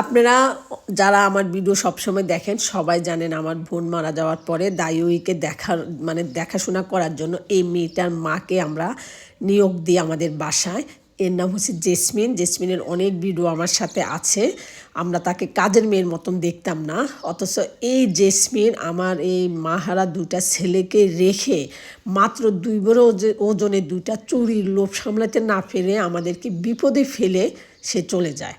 আপনারা যারা আমার ভিডিও সবসময় দেখেন, সবাই জানেন আমার বোন মারা যাওয়ার পরে দায়ুইকে দেখার মানে দেখাশোনা করার জন্য এই মেয়েটার মাকে আমরা নিয়োগ দিই আমাদের বাসায়। এর নাম হচ্ছে জেসমিন। জেসমিনের অনেক ভিডিও আমার সাথে আছে। আমরা তাকে কাজের মেয়ের মতন দেখতাম না। অথচ এই জেসমিন আমার এই মাহারা দুটা ছেলেকে রেখে মাত্র দুই বড় ওজনের দুইটা চুরির লোভ সামলাতে না পেরে আমাদেরকে বিপদে ফেলে সে চলে যায়।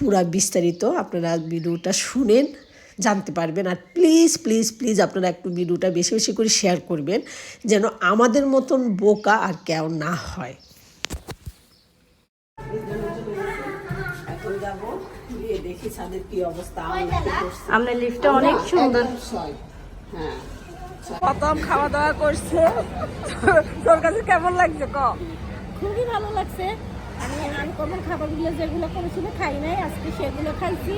পুরা বিস্তারিত আপনারা ভিডিওটা শুনেন জানতে পারবেন। আর প্লিজ প্লিজ প্লিজ আপনারা একটু ভিডিওটা বেশি বেশি করে শেয়ার করবেন যেন আমাদের মতন বোকা আর কেউ না হয়। লিফটটা অনেক সুন্দর। হ্যাঁ প্রথম খাওয়া দাওয়া করছে তোর কাছে কেমন লাগছে ক? খুবই ভালো লাগছে। আমি আমি কখন খাবারগুলো যেগুলো করেছিল খাই নাই আজকে সেগুলো খাইছি।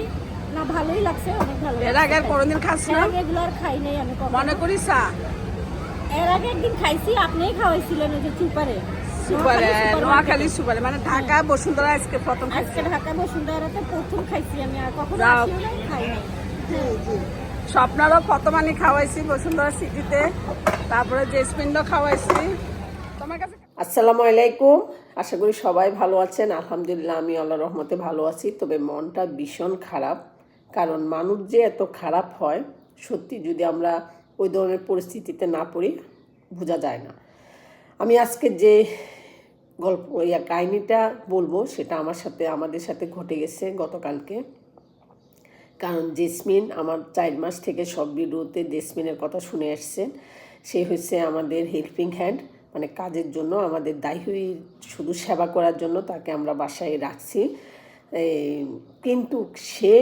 না ভালোই লাগছে অনেক ভালো এর আগে আর কোনোদিন খাস না? এগুলো আর খাই নাই আমি কখনো। মনে করিস চা এর আগে একদিন খাইছি আপনিই খাওয়াইছিলেন ওই যে চুপারে সুপারে নোয়াখালী সুপার মানে ঢাকা বসুন্ধরা আজকে প্রথম খাইছে। আজকে ঢাকা বসুন্ধরাতে প্রথম খাইছি আমি আর কখনো যাও। আসিও নাই খাই নাই। স্বপ্নারও প্রথমানি খাওয়াইছি বসুন্ধরা সিটিতে। তারপরে জেসমিনও খাওয়াইছি। তোমার কাছে আসসালামু আলাইকুম। আশা করি সবাই ভালো আছেন। আলহামদুলিল্লাহ, আমি আল্লাহ রহমতে ভালো আছি। তবে মনটা ভীষণ খারাপ। কারণ মানুষ যে এত খারাপ হয়, সত্যি যদি আমরা ওই ধরনের পরিস্থিতিতে না পড়ি, বোঝা যায় না। আমি আজকে যে গল্প, ইয়া কাহিনিটা বলব, সেটা আমার সাথে, আমাদের সাথে ঘটে গেছে গতকালকে। কারণ জেসমিন, আমার চার মাস থেকে সব ভিডিওতে জেসমিনের কথা শুনে আসছেন সে হচ্ছে আমাদের হেল্পিং হ্যান্ড মানে কাজের জন্য, আমাদের দায়ী শুধু সেবা করার জন্য তাকে আমরা বাসায় রাখছি। কিন্তু সে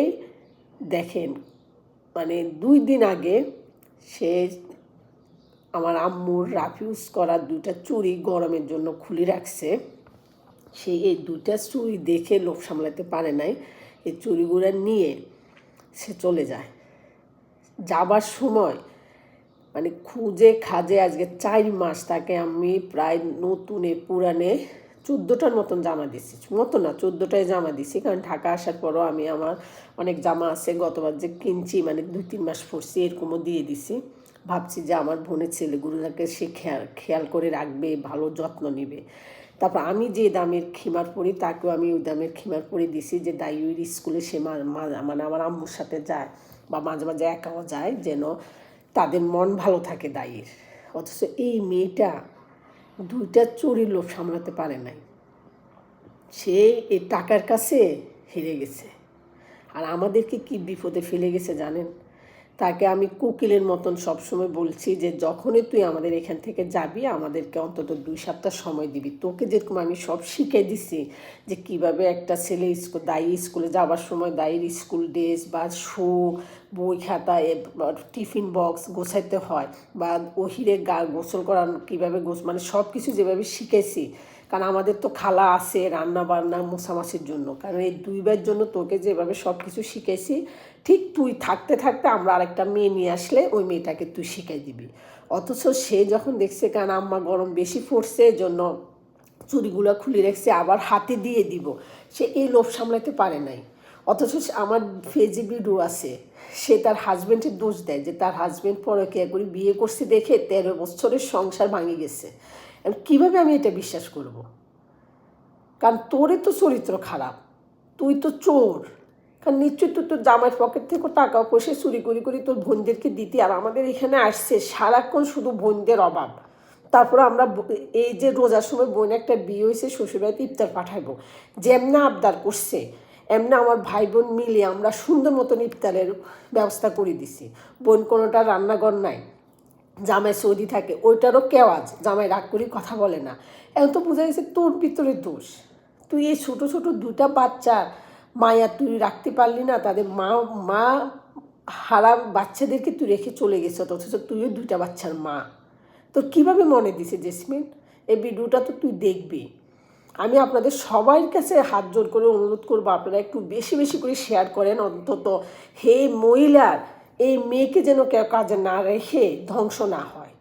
দেখেন মানে দুই দিন আগে সে আমার আম্মুর রাফিউজ করা দুইটা চুড়ি গরমের জন্য খুলে রাখছে। সে এই দুইটা চুড়ি দেখে লোভ সামলাতে পারে নাই। এই চুড়িগুলো নিয়ে সে চলে যায়। যাবার সময় মানে খুঁজে খাজে আজকে চার মাস তাকে আমি প্রায় নতুনে পুরানে চোদ্দোটার মতন জামা দিছি মতো না চোদ্দোটায় জামা দিছি কারণ ঢাকা আসার পরও আমি আমার অনেক জামা আছে, গতবার যে কিনছি মানে দুই তিন মাস পরছি, এরকমও দিয়ে দিছি ভাবছি যে আমার বোনের ছেলেগুলোকে সে খেয়াল খেয়াল করে রাখবে, ভালো যত্ন নেবে। তারপর আমি যে দামের খিমার পরি, তাকেও আমি ওই দামের খিমার পরে দিছি যে দাইউর স্কুলে সে মানে আমার আম্মুর সাথে যায় বা মাঝে মাঝে একাও যায় যেন তাদের মন ভালো থাকে দায়ের। অথচ এই মেয়েটা দুইটা চুরির লোভ সামলাতে পারে নাই। সে এই টাকার কাছে হেরে গেছে। আর আমাদেরকে কি বিপদে ফেলে গেছে জানেন? তাকে আমি কোকিলের মতন সবসময় বলছি যে, যখনই তুই আমাদের এখান থেকে যাবি, আমাদেরকে অন্তত দুই সপ্তাহ সময় দিবি। তোকে যেরকম আমি সব শিখে দিছি যে, কীভাবে একটা ছেলে স্কুল দায়ী স্কুলে যাওয়ার সময় দায়ীর স্কুল ড্রেস বা শু, বই খাতা টিফিন বক্স গোছাইতে হয় বা ওহিরে গা গোসল করানো, কীভাবে গোস মানে সব কিছু যেভাবে শিখেছি কারণ আমাদের তো খালা আছে রান্না বান্না মশামাছির জন্য। কারণ এই দুইবার জন্য তোকে যেভাবে সব কিছু শিখেছি, ঠিক তুই থাকতে থাকতে আমরা আরেকটা মেয়ে নিয়ে আসলে ওই মেয়েটাকে তুই শিখাই দিবি। অথচ সে যখন দেখছে কারণ আম্মা গরম বেশি পড়ছে জন্য চুরিগুলো খুলে রেখেছে, আবার হাতে দিয়ে দিব, সে এই লোভ সামলাতে পারে নাই। অথচ আমার ফেজি ভিডিও আছে, সে তার হাজব্যান্ডের দোষ দেয় যে তার হাজব্যান্ড পরকে করে বিয়ে করছে দেখে তেরো বছরের সংসার ভাঙে গেছে। কীভাবে আমি এটা বিশ্বাস করব। কারণ তোরে তো চরিত্র খারাপ, তুই তো চোর। কারণ নিশ্চয়ই তুই তোর জামাইয়ের পকেট থেকে টাকা পয়সা চুরি করি করি তোর বোনদেরকে দিতি আর আমাদের এখানে আসছে, সারাক্ষণ শুধু বোনদের অভাব। তারপরে আমরা এই যে রোজার সময় বোন একটা বিয়ে হয়েছে, শ্বশুরবাড়িতে ইফতার পাঠাইবো যেমনা আবদার করছে, এমনি আমার ভাই বোন মিলে আমরা সুন্দর মতন ইফতারের ব্যবস্থা করে দিছি। বোন কোনোটা রান্নাঘর নাই জামাই সৌদি থাকে, ওইটারও কেওয়াজ জামাই রাগ করি কথা বলে না। এখন তো বোঝা গেছে তোর ভিতরে দোষ। তুই এই ছোটো ছোটো দুটা বাচ্চা মায়া তুই রাখতে পারলি না, তাদের মা মা হারা বাচ্চাদেরকে তুই রেখে চলে গেছ অথচ তুইও দুইটা বাচ্চার মা। তোর কীভাবে মনে দিছে জেসমিন? এই ভিডিওটা তো তুই দেখবি। আমি আপনাদের সবার কাছে হাত জোর করে অনুরোধ করব, আপনারা একটু বেশি বেশি করে শেয়ার করেন, অন্তত হে মহিলার এই মেয়েকে যেন কেউ কাজে না রেখে ধ্বংস না হয়।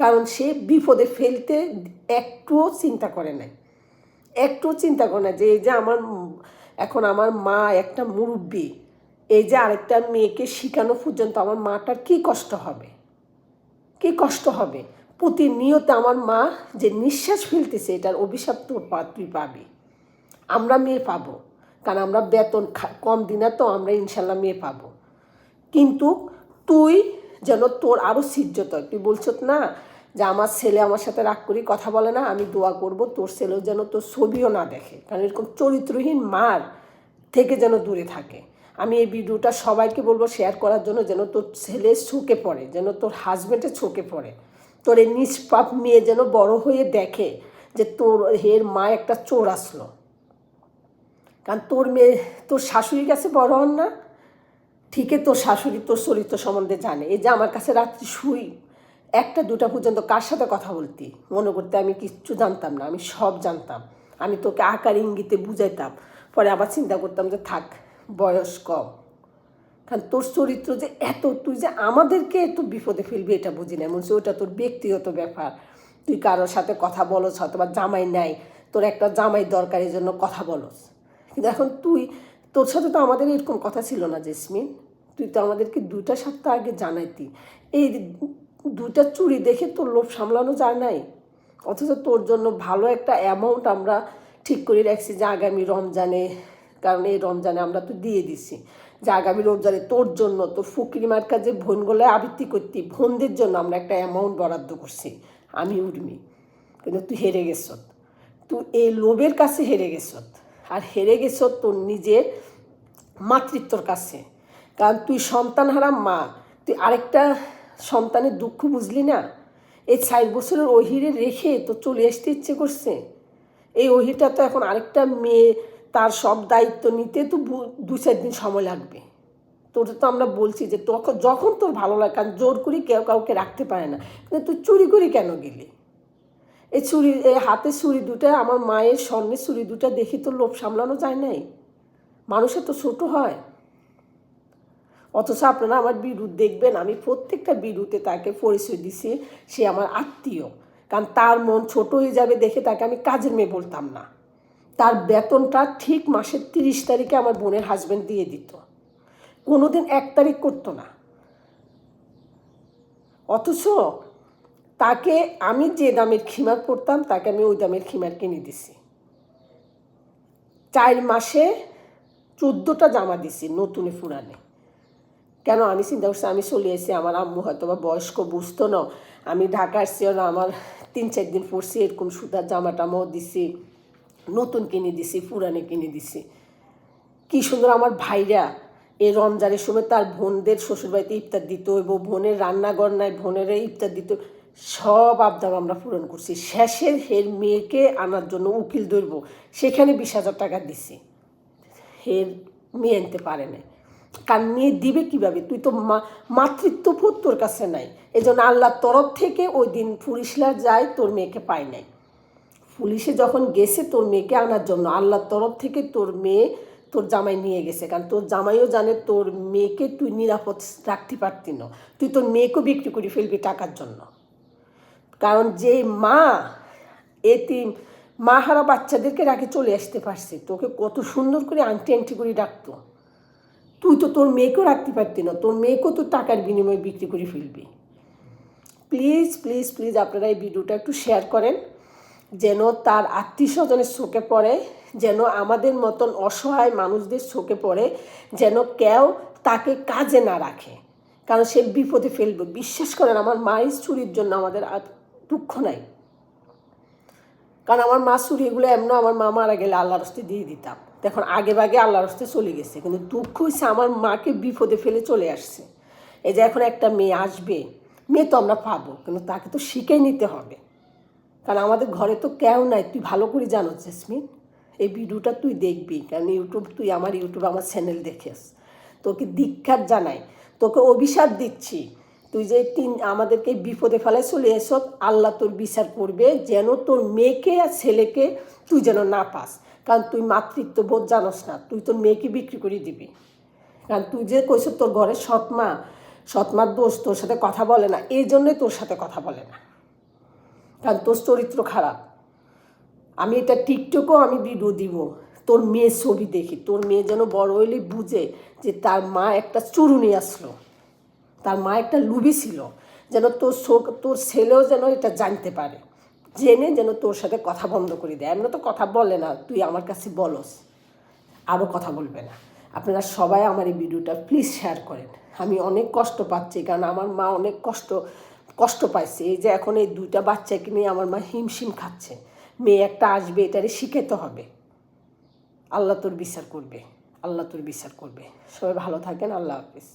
কারণ সে বিপদে ফেলতে একটুও চিন্তা করে নাই। একটুও চিন্তা করে না যে এই যে আমার এখন আমার মা একটা মুরব্বী, এই যে আরেকটা মেয়েকে শেখানো পর্যন্ত আমার মাটার কি কষ্ট হবে? কি কষ্ট হবে? প্রতিনিয়ত আমার মা যে নিঃশ্বাস ফেলতেছে, এটার অভিশাপ তোর তুই পাবি। আমরা মেয়ে পাবো, কারণ আমরা বেতন কম দিনা তো আমরা ইনশাল্লাহ মেয়ে পাবো। কিন্তু তুই যেন তোর আরও সিজ্জত হয়। তুই বলছ, না, যে আমার ছেলে আমার সাথে রাগ করি কথা বলে না, আমি দোয়া করব তোর ছেলেও যেন তোর ছবিও না দেখে। কারণ এরকম চরিত্রহীন মার থেকে যেন দূরে থাকে। আমি এই ভিডিওটা সবাইকে বলব শেয়ার করার জন্য যেন তোর ছেলে চোখে পড়ে, যেন তোর হাজব্যান্ডের চোখে পড়ে। তোর এই নিষ্পাপ মেয়ে যেন বড় হয়ে দেখে যে তোর হের মা একটা চোর আসলো। কারণ তোর মেয়ে, তোর শাশুড়ির কাছে বড় হন না? ঠিকই তোর শাশুড়ি, তোর চরিত্র সম্বন্ধে জানে। এই যে আমার কাছে রাত্রি শুই, একটা, দুটা পর্যন্ত কার সাথে কথা বলতি? মনে করতে আমি কিচ্ছু জানতাম না, আমি সব জানতাম। আমি তোকে আকার ইঙ্গিতে বুঝাইতাম। পরে আবার চিন্তা করতাম যে থাক, বয়স কম। কারণ তোর চরিত্র যে এত, তুই যে আমাদেরকে এত বিপদে ফেলবি, এটা বুঝি না বলছি ওটা তোর ব্যক্তিগত ব্যাপার। তুই কারোর সাথে কথা বলস, হয়তো বা জামাই নাই। তোর একটা জামাই দরকার, এই জন্য কথা বলস। কিন্তু এখন তুই, তোর সাথে তো আমাদের এরকম কথা ছিল না, জেসমিন। তুই তো আমাদেরকে দুটা সপ্তাহ আগে জানাইতি। এই দুটা চুরি দেখে তোর লোভ সামলানো যায় নাই? অথচ তোর জন্য ভালো একটা অ্যামাউন্ট আমরা ঠিক করে রাখছি যে আগামী রমজানে, কারণ এই রমজানে আমরা তো দিয়ে দিছি। যে আগামী রমজানে তোর জন্য, তোর ফকিরি মার্কা যে ভনগুলো আবৃত্তি করতি ভনদের জন্য আমরা একটা অ্যামাউন্ট বরাদ্দ করছি। আমি উর্মি, কিন্তু তুই হেরে গেছ। তুই এই লোভের কাছে হেরে গেছ। আর হেরে গেছ তোর নিজের মাতৃত্বর কাছে। কারণ তুই সন্তান হারা মা, তুই আরেকটা সন্তানের দুঃখ বুঝলি না? এই ষাট বছরের ওহিরে রেখে তো চলে আসতে ইচ্ছে করছে। এই ওহিটা তো এখন আরেকটা মেয়ে, তার সব দায়িত্ব নিতে তো দু চার দিন সময় লাগবে। তোর তো আমরা বলছি যে তখন যখন তোর ভালো লাগে, কারণ জোর করি কেউ কাউকে রাখতে পারে না। কিন্তু তুই চুরি করি কেন গেলি? এই ছুরি এই হাতে ছুরি দুটা, আমার মায়ের স্বর্ণের ছুরি দুটা দেখি তো লোভ সামলানো যায় নাই? মানুষের তো ছোট হয়। অথচ আপনারা আমার বিরুদ্ধ দেখবেন, আমি প্রত্যেকটা বিরুদ্ধে তাকে পরিচয় দিছি, সে আমার আত্মীয়। কারণ তার মন ছোট হয়ে যাবে দেখে তাকে আমি কাজের মেয়ে বলতাম না। তার বেতনটা ঠিক মাসের তিরিশ তারিখে আমার বোনের হাজব্যান্ড দিয়ে দিত। কোনো দিন এক তারিখ করতো না। অথচ তাকে আমি যে দামের খিমার পরতাম তাকে আমি ওই দামের খিমার কিনে দিছি। চার মাসে চোদ্দোটা জামা দিছি নতুনে ফুরানে। কেন? আমি চিন্তা করছি, আমি চলে এসেছি, আমার আম্মু হয়তো বা বয়স্ক, বুঝতো না। আমি ঢাকা আসছি না আমার তিন, চার দিন পরছি এরকম সুতার জামা টামাও দিছি, নতুন কিনে দিছি, পুরানে কিনে দিছি। কি সুন্দর আমার ভাইরা, এই রমজানের সময় তার বোনদের শ্বশুরবাড়িতে ইফতার দিত এবং বোনের রান্নাঘর নাই, বোনেরা ইফতার দিত সব আবদার আমরা পূরণ করছি। শেষে হের মেয়েকে আনার জন্য উকিল ধরব, সেখানে বিশ হাজার টাকা দিছি। হের মেয়ে আনতে পারে না কার মেয়ে দিবে কীভাবে? তুই তো মা মাতৃত্ববোধ তোর কাছে নাই। এই জন্য আল্লাহর তরফ থেকে ওই দিন পুলিশরা যায়, তোর মেয়েকে পায় নাই। পুলিশে যখন গেছে, তোর মেয়েকে আনার জন্য। আল্লাহর তরফ থেকে তোর মেয়ে তোর জামাই নিয়ে গেছে। কারণ তোর জামাইও জানে তোর মেয়েকে তুই নিরাপদ রাখতে পারতি না। তুই তোর মেয়েকেও বিক্রি করে ফেলবি টাকার জন্য। কারণ যে মা এতিম মা হারা বাচ্চাদেরকে রাখে চলে আসতে পারছে। তোকে কত সুন্দর করে আংটি আংটি করে ডাকতো। তুই তো তোর মেয়েকেও রাখতে পারতি না, তোর মেয়েকেও তো টাকার বিনিময়ে বিক্রি করে ফেলবি। প্লিজ প্লিজ প্লিজ আপনারা এই ভিডিওটা একটু শেয়ার করেন, যেন তার আত্মীয় স্বজনের চোখে পড়ে, যেন আমাদের মতন অসহায় মানুষদের চোখে পড়ে, যেন কেউ তাকে কাজে না রাখে। কারণ সে বিপদে ফেলবে। বিশ্বাস করেন, আমার মায়ের চুরির জন্য আমাদের আর দুঃখ নাই। কারণ আমার মা চুরি এগুলো এমন আমার মা মারা গেলে আল্লাহর হস্তে দিয়ে দিতাম। দেখুন আগে বাগে আল্লাহর হস্তে চলে গেছে। কিন্তু দুঃখ হয়েছে আমার মাকে বিপদে ফেলে চলে আসছে। এই যে এখন একটা মেয়ে আসবে, মেয়ে তো আমরা পাবো, কিন্তু তাকে তো শিখে নিতে হবে। কারণ আমাদের ঘরে তো কেউ নাই। তুই ভালো করে জানো, জেসমিন, এই ভিডিওটা তুই দেখবি। কারণ ইউটিউব, তুই আমার ইউটিউব, আমার চ্যানেল দেখিস। তোকে দীক্ষার জানাই। তোকে অভিশাপ দিচ্ছি। তুই যে তিন, আমাদেরকে বিপদে ফেলায় চলে এসো আল্লাহ তোর বিচার করবে, যেন তোর মেয়েকে আর ছেলেকে তুই যেন না পাস। কারণ তুই মাতৃত্ব বোধ জানোস না, তুই তোর মেয়েকে বিক্রি করে দিবি। কারণ তুই যে কইস তোর ঘরের সৎমা, সৎমার দোষ তোর সাথে কথা বলে না, এই জন্যই তোর সাথে কথা বলে না। কারণ তোর চরিত্র খারাপ। আমি এটা টিকটকও আমি ভিডিও দিব। তোর মেয়ের ছবি দেখি, তোর মেয়ে যেন বড় হইলে বুঝে যে তার মা একটা চুরুনি আসলো। তার মা একটা লুবি ছিল, যেন তোর শোক, তোর ছেলেও যেন এটা জানতে পারে। জেনে যেন তোর সাথে কথা বন্ধ করে দেয়। এমন তো কথা বলে না, তুই আমার কাছে বলস। আরও কথা বলবে না। আপনারা সবাই আমার এই ভিডিওটা প্লিজ শেয়ার করেন। আমি অনেক কষ্ট পাচ্ছি, কারণ আমার মা অনেক কষ্ট কষ্ট পাইছে। এই যে এখন এই দুইটা বাচ্চাকে নিয়ে আমার মা হিমশিম খাচ্ছে। মেয়ে একটা আসবে এটারে শিখাতে হবে। আল্লাহ তোর বিচার করবে, আল্লাহ তোর বিচার করবে। সবাই ভালো থাকেন, আল্লাহ হাফিজ।